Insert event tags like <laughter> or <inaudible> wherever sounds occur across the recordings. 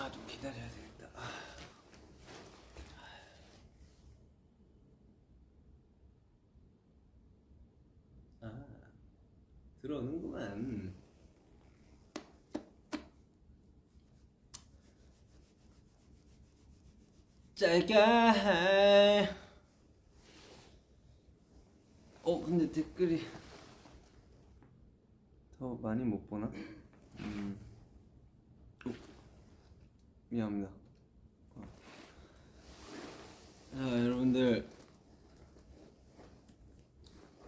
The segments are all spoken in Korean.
아 좀 기다려야 되겠다. 아. 아 들어오는구만. 짧게. 어 근데 댓글이 더 많이 못 보나? 음. 어, 미안합니다. 어. 자 여러분들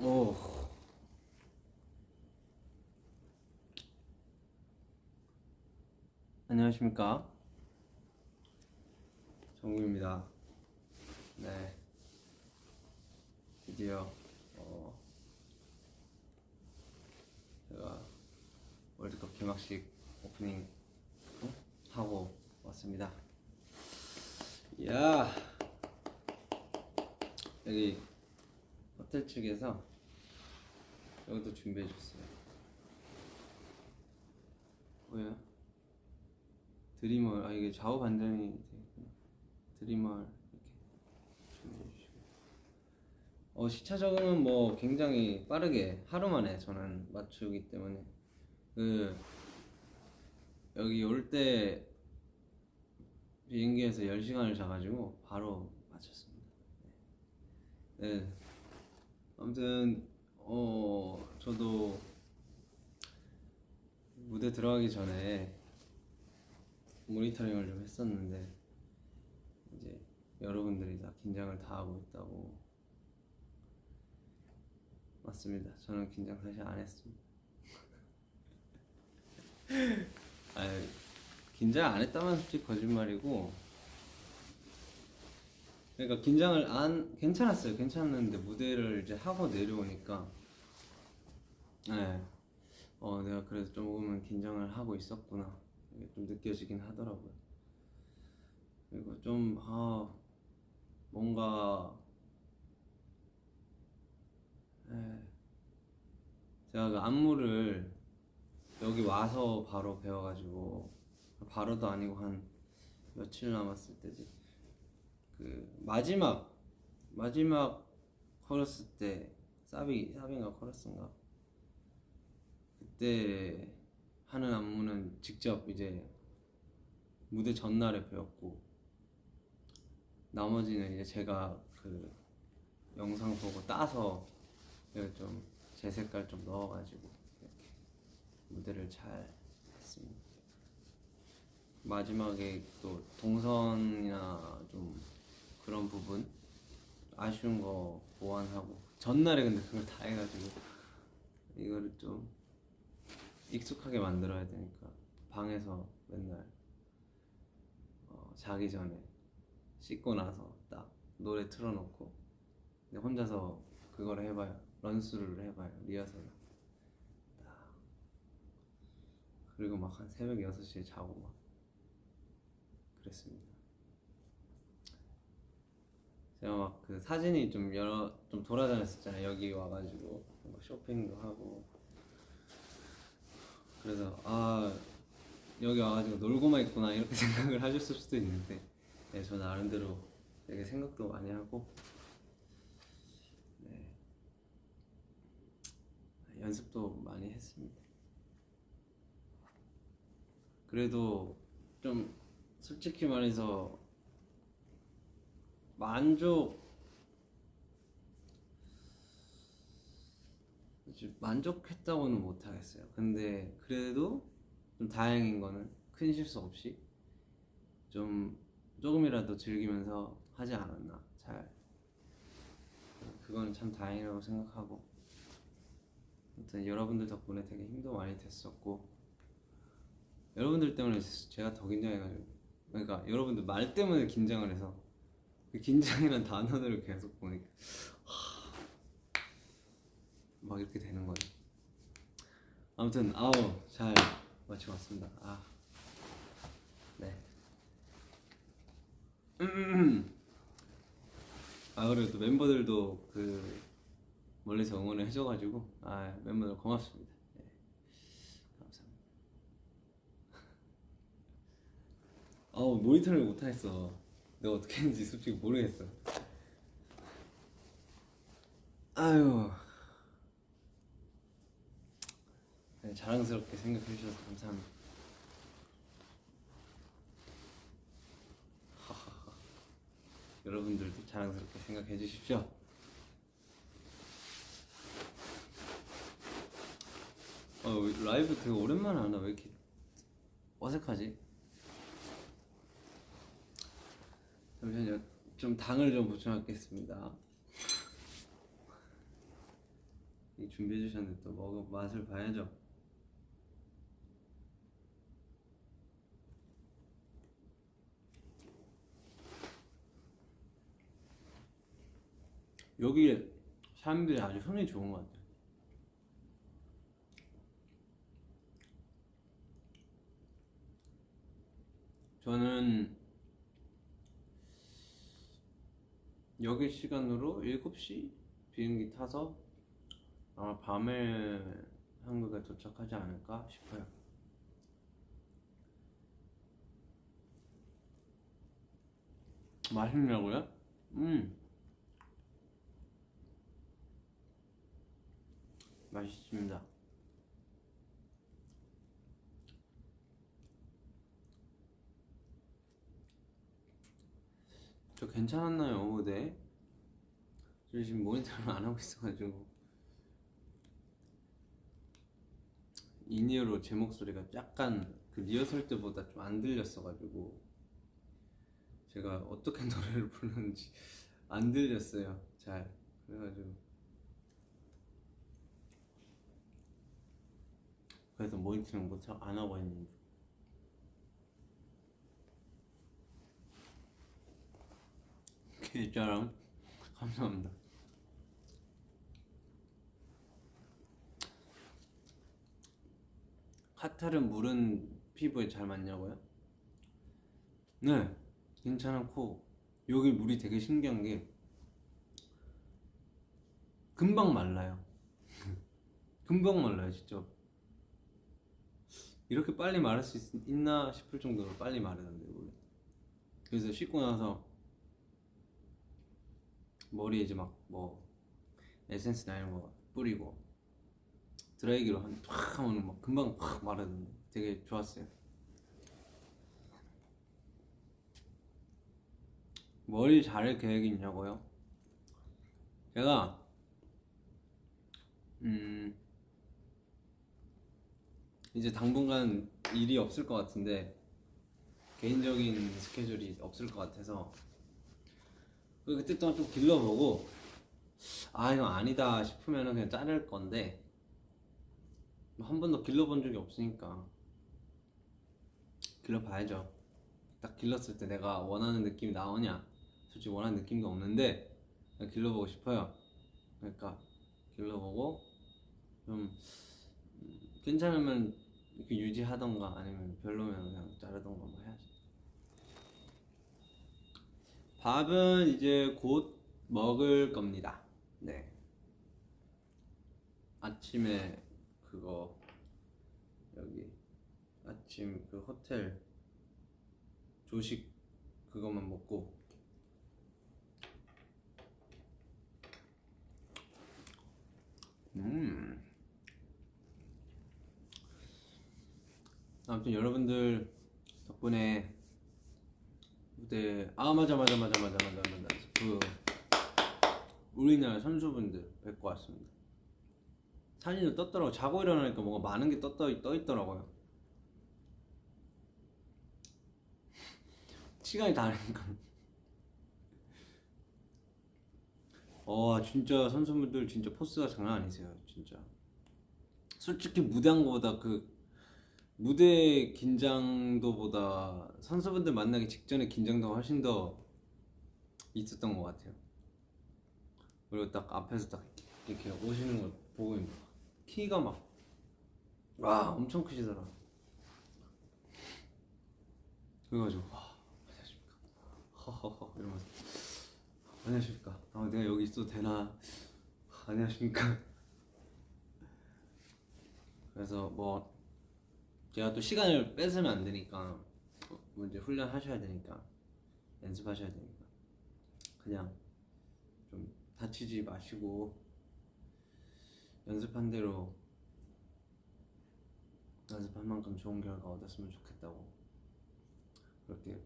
오 안녕하십니까 정국입니다. 네 드디어 어 제가 월드컵 개막식 오프닝 어? 하고 왔습니다. 야 여기 호텔 측에서 이것도 준비해 줬어요. 뭐야? 드리멀 아 이게 좌우 반전이. 드리멀 이렇게 준비해 주시고 어 시차 적응은 뭐 굉장히 빠르게 하루 만에 저는 맞추기 때문에 그 여기 올 때 비행기에서 10시간을 자가지고 바로 맞췄습니다. 네. 네. 아무튼 어 저도 무대 들어가기 전에 모니터링을 좀 했었는데 이제 여러분들이 다 긴장을 다 하고 있다고 맞습니다. 저는 긴장 사실 안 했습니다. <laughs> 아 긴장 안 했다면 솔직히 거짓말이고. 그러니까 긴장을 안 괜찮았어요. 괜찮았는데 무대를 이제 하고 내려오니까. 네 어 내가 그래도 조금은 긴장을 하고 있었구나. 좀 느껴지긴 하더라고요. 그리고 좀 아 뭔가 에, 제가 그 안무를 여기 와서 바로 배워가지고 바로도 아니고 한 며칠 남았을 때지 그 마지막 마지막 코러스 때 사비 사비인가 코러스인가 그때 하는 안무는 직접 이제 무대 전날에 배웠고 나머지는 이제 제가 그 영상 보고 따서 좀 제 색깔 좀 넣어가지고 이렇게 무대를 잘. 마지막에 또 동선이나 좀 그런 부분 아쉬운 거 보완하고 전날에 근데 그걸 다 해가지고 이거를 좀 익숙하게 만들어야 되니까 방에서 맨날 어, 자기 전에 씻고 나서 딱 노래 틀어놓고 근데 혼자서 그걸 해봐요. 런스루를 해봐요. 리허설을. 딱. 그리고 막 한 새벽 6시에 자고 막 그랬습니다. 제가 막 그 사진이 좀 여러 좀 돌아다녔었잖아요. 여기 와가지고 막 쇼핑도 하고. 그래서 아 여기 와가지고 놀고만 있구나 이렇게 <laughs> 생각을 하셨을 수도 있는데 네, 저 나름대로 되게 생각도 많이 하고 네, 연습도 많이 했습니다. 그래도 좀 솔직히 말해서 만족 만족했다고는 못하겠어요. 근데 그래도 좀 다행인 거는 큰 실수 없이 좀 조금이라도 즐기면서 하지 않았나 잘. 그거는 참 다행이라고 생각하고. 아무튼 여러분들 덕분에 되게 힘도 많이 됐었고 여러분들 때문에 제가 더 긴장해가지고 그러니까 여러분들 말 때문에 긴장을 해서 그 긴장이란 단어들을 계속 보니까 하, 막 이렇게 되는 거예요. 아무튼 아우 잘 마치고 왔습니다. 아 네. <clears throat> 아 그래도 멤버들도 그 멀리서 응원을 해줘가지고 아 멤버들 고맙습니다. 네. 감사합니다. 아우 모니터를 못 하겠어. 내가 어떻게 했는지 솔직히 모르겠어. 아유. 네, 자랑스럽게 생각해 주셔서 감사합니다. 여러분들도 자랑스럽게 생각해 주십시오. 어, 라이브 되게 오랜만에 하나 왜 이렇게 어색하지? 잠시만요. 좀 당을 좀 보충하겠습니다. 이 준비해 주셨는데 또 먹어 맛을 봐야죠. 여기 사람들이 아주 손이 좋은 것 같아요. 저는 여기 시간으로 7시 비행기 타서 아마 밤에 한국에 도착하지 않을까 싶어요. 맛있냐고요? 음. 맛있습니다. 저 괜찮았나요, 무대? 저 지금 모니터를 안 하고 있어가지고 인이어로 제 목소리가 약간 그 리허설 때보다 좀 안 들렸어가지고 제가 어떻게 <laughs> 노래를 부르는지 안 들렸어요, 잘. 그래가지고 그래서 모니터링 못안 하고 있는 중. 계좌랑 <laughs> 감사합니다. 카탈은 물은 피부에 잘 맞냐고요? 네, 괜찮고 여기 물이 되게 신기한 게 금방 말라요. <laughs> 금방 말라요, 진짜. 이렇게 빨리 마를 수 있, 있나 싶을 정도로 빨리 마르는데 물이. 그래서 씻고 나서 머리에 이제 막 뭐 에센스 나 이런 거 뿌리고 드라이기로 한탁 하면 막 금방 확 마르는데 되게 좋았어요. 머리 자를 계획이 있냐고요? 제가 음 이제 당분간 일이 없을 것 같은데 개인적인 스케줄이 없을 것 같아서 그 그때 동안 좀 길러보고 아 이거 아니다 싶으면은 그냥 자를 건데 뭐한 번도 길러본 적이 없으니까 길러봐야죠. 딱 길렀을 때 내가 원하는 느낌이 나오냐? 솔직히 원하는 느낌도 없는데 그냥 길러보고 싶어요. 그러니까 길러보고 좀 음, 괜찮으면 이렇게 유지하던가 아니면 별로면 그냥 자르던가 뭐 해야지 밥은 이제 곧 먹을 겁니다. 네. 아침에 그거 여기 아침 그 호텔 조식 그것만 먹고 음 아무튼 여러분들 덕분에 무대 아 맞아 맞아 맞아 맞아 맞아 맞아 그 우리나라 선수분들 뵙고 왔습니다. 사진도 떴더라고 자고 일어나니까 뭔가 많은 게 떴, 떠 있더라고요. <laughs> 시간이 다르니까. 와 진짜 선수분들 진짜 포스가 장난 아니세요 진짜. 솔직히 무대한 거보다 그 무대 긴장도보다 선수분들 만나기 직전에 긴장도가 훨씬 더 있었던 것 같아요. 그리고 딱 앞에서 딱 이렇게 오시는 걸 보고 있는 거. 키가 막 와 엄청 크시더라. 그래가지고 와 안녕하십니까 허허허 이러면서 안녕하십니까 아, 내가 여기 있어도 되나 안녕하십니까 그래서 뭐 제가 또 시간을 뺏으면 안 되니까 뭐 이제 훈련 하셔야 되니까 연습하셔야 되니까 그냥 좀 다치지 마시고 연습한 대로 연습한 만큼 좋은 결과 얻었으면 좋겠다고 그렇게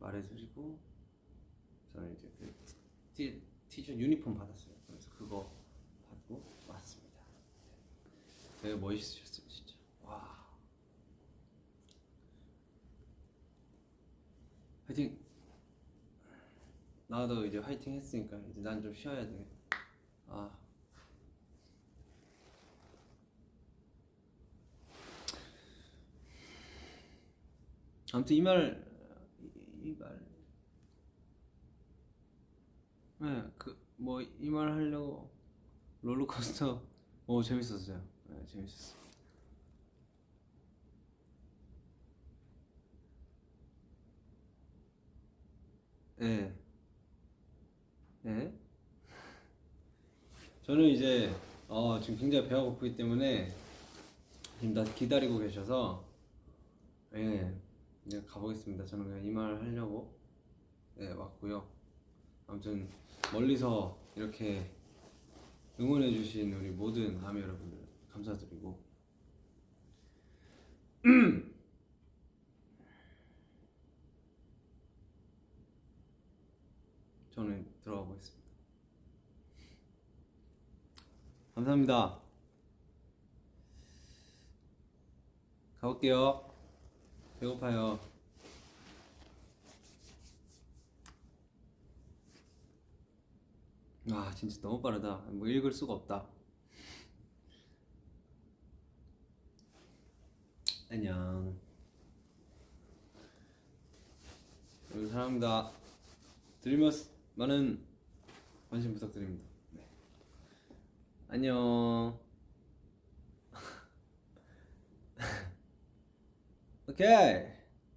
말해드리고 저는 이제 그 티, 티셔츠 유니폼 받았어요. 그래서 그거 받고 왔습니다. 되게 멋있으셨어요, 진짜. 와. 화이팅. 나도 이제 화이팅 했으니까 이제 난 좀 쉬어야 되겠다. 아. 아무튼 이 말, 이 말, 네, 그 뭐 이 말 하려고 롤러코스터, 오 재밌었어요. 네, 재밌었어. 네, 네. 저는 이제 어, 지금 굉장히 배가 고프기 때문에 지금 다 기다리고 계셔서 예, 이제 가보겠습니다. 저는 그냥 이말 하려고 네, 왔고요. 아무튼 멀리서 이렇게 응원해주신 우리 모든 아미 여러분들 감사드리고 <clears throat> 저는 들어가 보겠습니다. 감사합니다. 가볼게요. 배고파요. 와 진짜 너무 빠르다. 뭐 읽을 수가 없다. 안녕. 여러분 사랑합니다. 드리머스 많은 관심 부탁드립니다. 네. 안녕. <laughs> 오케이.